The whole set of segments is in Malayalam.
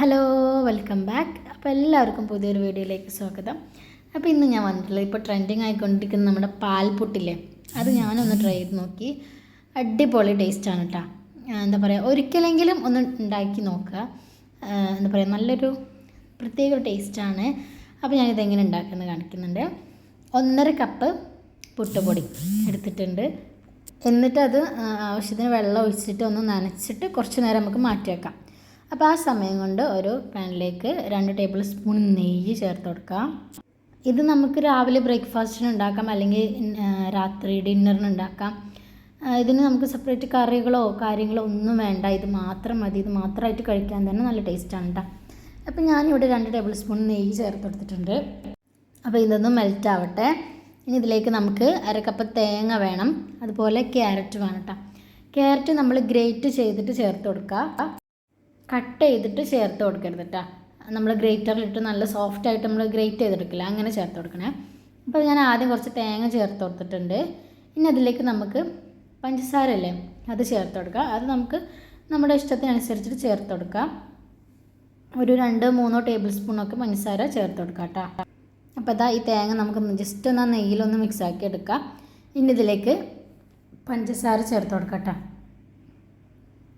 ഹലോ വെൽക്കം ബാക്ക് അപ്പോൾ എല്ലാവർക്കും പുതിയൊരു വീഡിയോയിലേക്ക് സ്വാഗതം. അപ്പോൾ ഇന്ന് ഞാൻ വന്നിട്ടുള്ളത് ഇപ്പോൾ ട്രെൻഡിങ് ആയിക്കൊണ്ടിരിക്കുന്ന നമ്മുടെ പാൽപുട്ടില്ലേ? അത് ഞാനൊന്ന് ട്രൈ ചെയ്ത് നോക്കി. അടിപൊളി ടേസ്റ്റാണ് കേട്ടോ എന്താ പറയുക ഒരിക്കലെങ്കിലും ഒന്ന് ഉണ്ടാക്കി നോക്കുക. എന്താ പറയുക നല്ലൊരു പ്രത്യേക ടേസ്റ്റാണ് അപ്പോൾ ഞാനിത് എങ്ങനെ ഉണ്ടാക്കുന്നത് കാണിക്കുന്നുണ്ട്. ഒന്നര കപ്പ് പുട്ടുപൊടി എടുത്തിട്ടുണ്ട്. എന്നിട്ടത് ആവശ്യത്തിന് വെള്ളം ഒഴിച്ചിട്ട് ഒന്ന് നനച്ചിട്ട് കുറച്ച് നേരം നമുക്ക് മാറ്റി വെക്കാം അപ്പോൾ ആ സമയം കൊണ്ട് ഒരു പാനിലേക്ക് രണ്ട് ടേബിൾ സ്പൂൺ നെയ്യ് ചേർത്ത് കൊടുക്കാം. ഇത് നമുക്ക് രാവിലെ ബ്രേക്ക്ഫാസ്റ്റിന് ഉണ്ടാക്കാം അല്ലെങ്കിൽ രാത്രി ഡിന്നറിന് ഉണ്ടാക്കാം. ഇതിന് നമുക്ക് സെപ്പറേറ്റ് കറികളോ കാര്യങ്ങളോ ഒന്നും വേണ്ട. ഇത് മാത്രം മതി. ഇത് മാത്രമായിട്ട് കഴിക്കാൻ തന്നെ നല്ല ടേസ്റ്റാണ് കേട്ടോ അപ്പോൾ ഞാനിവിടെ രണ്ട് ടേബിൾ സ്പൂൺ നെയ്യ് ചേർത്ത് കൊടുത്തിട്ടുണ്ട്. അപ്പോൾ ഇതൊന്ന് മെൽറ്റ് ആവട്ടെ. ഇനി ഇതിലേക്ക് നമുക്ക് അര കപ്പ് തേങ്ങ വേണം. അതുപോലെ ക്യാരറ്റ് വേണം കേട്ടോ ക്യാരറ്റ് നമ്മൾ ഗ്രേറ്റ് ചെയ്തിട്ട് ചേർത്ത് കൊടുക്കുക കട്ട് ചെയ്തിട്ട് ചേർത്ത് കൊടുക്കരുത് കേട്ടോ നമ്മൾ ഗ്രേറ്ററിലിട്ട് നല്ല സോഫ്റ്റ് ആയിട്ട് നമ്മൾ ഗ്രേറ്റ് ചെയ്തെടുക്കില്ല. അങ്ങനെ ചേർത്ത് കൊടുക്കണേ. അപ്പോൾ ഞാൻ ആദ്യം കുറച്ച് തേങ്ങ ചേർത്ത് കൊടുത്തിട്ടുണ്ട്. ഇനി അതിലേക്ക് നമുക്ക് പഞ്ചസാര അല്ലേ അത് ചേർത്ത് കൊടുക്കുക അത് നമുക്ക് നമ്മുടെ ഇഷ്ടത്തിനനുസരിച്ചിട്ട് ചേർത്ത് കൊടുക്കാം. ഒരു രണ്ട് മൂന്നോ ടേബിൾ സ്പൂണൊക്കെ പഞ്ചസാര ചേർത്ത് കൊടുക്കാം കേട്ടോ അപ്പോൾ അതാ ഈ തേങ്ങ നമുക്ക് ജസ്റ്റ് ഒന്ന് നെയ്യിലൊന്ന് മിക്സ് ആക്കി എടുക്കാം. ഇനി ഇതിലേക്ക് പഞ്ചസാര ചേർത്ത് കൊടുക്കാം കേട്ടോ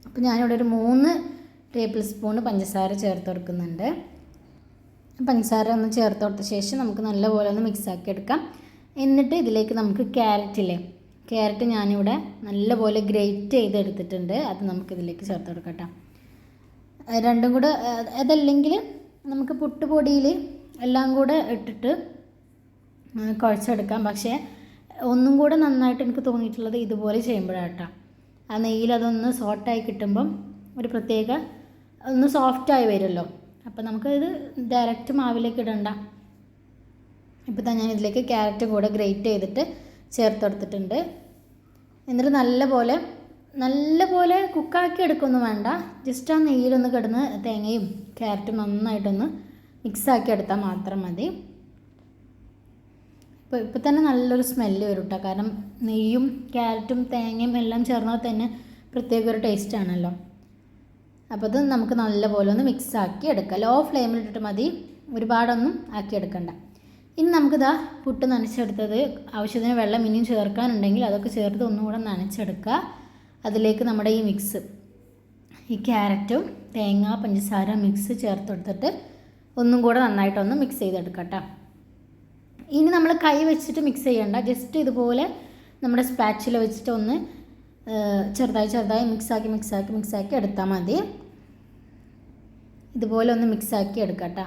അപ്പോൾ ഞാനിവിടെ ഒരു മൂന്ന് ടേബിൾ സ്പൂൺ പഞ്ചസാര ചേർത്ത് കൊടുക്കുന്നുണ്ട്. പഞ്ചസാര ഒന്ന് ചേർത്ത് കൊടുത്ത ശേഷം നമുക്ക് നല്ലപോലെ ഒന്ന് മിക്സ് ആക്കി എടുക്കാം. എന്നിട്ട് ഇതിലേക്ക് നമുക്ക് ക്യാരറ്റ് ഇല്ലേ? ക്യാരറ്റ് ഞാനിവിടെ നല്ലപോലെ ഗ്രേറ്റ് ചെയ്തെടുത്തിട്ടുണ്ട് അത് നമുക്ക് ഇതിലേക്ക് ചേർത്ത് കൊടുക്കട്ടോ രണ്ടും കൂടെ അതല്ലെങ്കിൽ നമുക്ക് പുട്ടുപൊടിയിൽ എല്ലാം കൂടെ ഇട്ടിട്ട് കുഴച്ചെടുക്കാം. പക്ഷേ ഒന്നും കൂടെ നന്നായിട്ട് എനിക്ക് തോന്നിയിട്ടുള്ളത് ഇതുപോലെ ചെയ്യുമ്പോഴാട്ടോ ആ നെയ്യിൽ അതൊന്ന് സോട്ടായി കിട്ടുമ്പം ഒരു പ്രത്യേക ഒന്ന് സോഫ്റ്റായി വരുമല്ലോ. അപ്പോൾ നമുക്കത് ഡയറക്റ്റ് മാവിലേക്ക് ഇടണ്ട. ഇപ്പോൾ തന്നെ ഞാൻ ഇതിലേക്ക് ക്യാരറ്റ് കൂടെ ഗ്രേറ്റ് ചെയ്തിട്ട് ചേർത്ത് കൊടുത്തിട്ടുണ്ട്. എന്നിട്ട് നല്ലപോലെ നല്ലപോലെ കുക്കാക്കി എടുക്കൊന്നും വേണ്ട. ജസ്റ്റ് ആ നെയ്യിലൊന്ന് കിടന്ന് തേങ്ങയും ക്യാരറ്റും നന്നായിട്ടൊന്ന് മിക്സാക്കി എടുത്താൽ മാത്രം മതി. ഇപ്പോൾ ഇപ്പോൾ തന്നെ നല്ലൊരു സ്മെല്ല് വരും കേട്ടോ കാരണം നെയ്യും ക്യാരറ്റും തേങ്ങയും എല്ലാം ചേർന്നാൽ തന്നെ പ്രത്യേക ഒരു ടേസ്റ്റ് ആണല്ലോ. അപ്പോൾ ഇത് നമുക്ക് നല്ലപോലെ ഒന്ന് മിക്സ് ആക്കി എടുക്കാം. ലോ ഫ്ലെയിമിലിട്ടിട്ട് മതി. ഒരുപാടൊന്നും ആക്കി എടുക്കണ്ട. ഇനി നമുക്കിതാ പുട്ട് നനച്ചെടുത്തത്. ആവശ്യത്തിന് വെള്ളം ഇനിയും ചേർക്കാനുണ്ടെങ്കിൽ അതൊക്കെ ചേർത്ത് ഒന്നുകൂടെ നനച്ചെടുക്കുക. അതിലേക്ക് നമ്മുടെ ഈ മിക്സ് ഈ ക്യാരറ്റും തേങ്ങ പഞ്ചസാര മിക്സ് ചേർത്തെടുത്തിട്ട് ഒന്നും കൂടെ നന്നായിട്ടൊന്ന് മിക്സ് ചെയ്തെടുക്കട്ടെ കേട്ടോ ഇനി നമ്മൾ കൈ വെച്ചിട്ട് മിക്സ് ചെയ്യണ്ട. ജസ്റ്റ് ഇതുപോലെ നമ്മുടെ സ്പാച്ചിൽ വെച്ചിട്ട് ഒന്ന് ചെറുതായി ചെറുതായി മിക്സാക്കി മിക്സാക്കി മിക്സാക്കി എടുത്താൽ മതി. ഇതുപോലെ ഒന്ന് മിക്സ് ആക്കി കേട്ടോ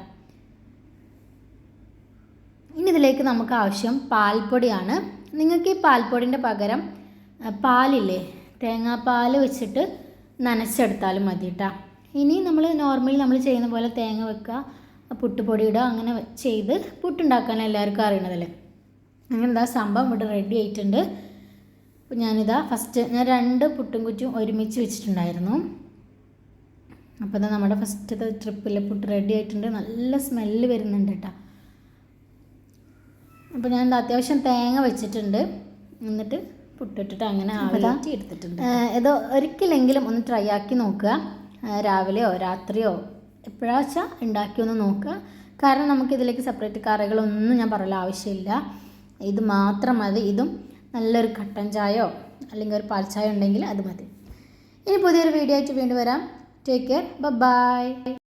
ഇനി ഇതിലേക്ക് നമുക്ക് ആവശ്യം പാൽപ്പൊടിയാണ്. നിങ്ങൾക്ക് ഈ പാൽപ്പൊടിന്റെ പകരം പാലില്ലേ തേങ്ങാപ്പാൽ വെച്ചിട്ട് നനച്ചെടുത്താലും മതി കേട്ടോ ഇനി നമ്മൾ നോർമലി നമ്മൾ ചെയ്യുന്ന പോലെ തേങ്ങ വെക്കുക പുട്ടുപൊടി ഇടുക അങ്ങനെ ചെയ്ത് പുട്ടുണ്ടാക്കാൻ എല്ലാവർക്കും അറിയണതല്ലേ? അങ്ങനെ എന്താ സംഭവം ഇവിടെ റെഡി ആയിട്ടുണ്ട്. ഞാനിതാ ഫസ്റ്റ് ഞാൻ രണ്ട് പുട്ടും കുറ്റും ഒരുമിച്ച് വെച്ചിട്ടുണ്ടായിരുന്നു. അപ്പോൾ ഇത് നമ്മുടെ ഫസ്റ്റത്തെ ട്രിപ്പിൽ പുട്ട് റെഡി ആയിട്ടുണ്ട്. നല്ല സ്മെല്ല് വരുന്നുണ്ട് കേട്ടോ അപ്പോൾ ഞാൻ എന്താ അത്യാവശ്യം തേങ്ങ വെച്ചിട്ടുണ്ട്. എന്നിട്ട് പുട്ടിട്ടിട്ട് അങ്ങനെ ആവിലാറ്റി എടുത്തിട്ടുണ്ട് ഇത് ഒരിക്കലെങ്കിലും ഒന്ന് ട്രൈ ആക്കി നോക്കുക. രാവിലെയോ രാത്രിയോ എപ്പോഴാച്ചാൽ ഉണ്ടാക്കി ഒന്ന് നോക്കുക. കാരണം നമുക്കിതിലേക്ക് സെപ്പറേറ്റ് കറികളൊന്നും ഞാൻ പറയല ആവശ്യമില്ല. ഇത് മാത്രം മതി. ഇതും നല്ലൊരു കട്ടൻ ചായയോ അല്ലെങ്കിൽ ഒരു പാൽ ചായ ഉണ്ടെങ്കിൽ അത് മതി. ഇനി പുതിയൊരു വീഡിയോ ആയിട്ട് വീണ്ടും വരാം. Take care. Bye-bye.